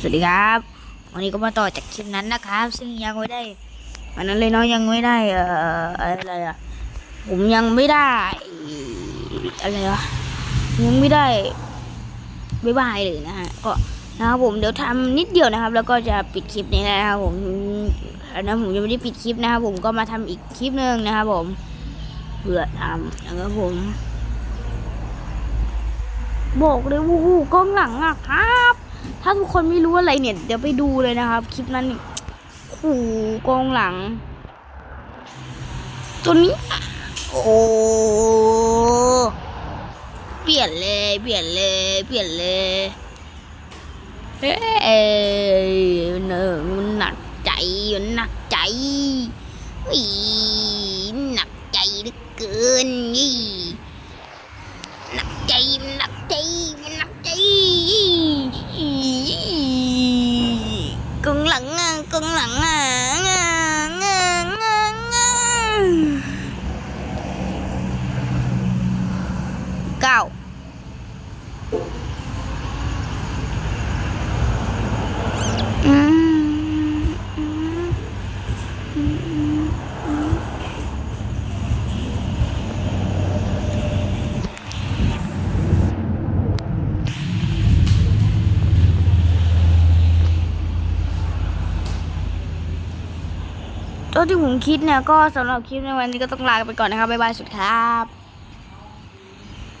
สวัสดีครับ วันนี้ก็มาต่อจากคลิปนั้นนะครับ ซึ่งยังไม่ได้วันนั้นเลยเนาะยังไม่ได้เอ่ออะไรอะผมยังไม่ได้อะไรอะยังไม่ได้บ๊ายบายเลยนะฮะก็นะครับผมเดี๋ยวทำนิดเดียวนะครับ แล้วก็จะปิดคลิปนี้นะครับผมอันนั้นผมยังไม่ได้ปิดคลิปนะครับผมก็มาทำอีกคลิปหนึ่งนะครับผมเพื่อทำนะครับผมบอกเลยว่าโอ้กล้องหลังอะครับ ถ้าทุกคนไม่รู้อะไรเนี่ย เดี๋ยวไปดูเลยนะครับ คลิปนั้นนี่กองหลัง ตัวนี้ โอ้เปลี่ยนเลยเปลี่ยนเลยเปลี่ยนเลยเฮ้ยเนอมันหนักใจมันหนักใจอีหนักใจเหลือเกินนี่หนักใจหนักใจมันหนักใจกง หลังอะ ตัวที่ผมคิดเนี่ยก็สำหรับคลิปในวันนี้ก็ต้องลาไปก่อนนะครับบ๊ายบายสุดครับ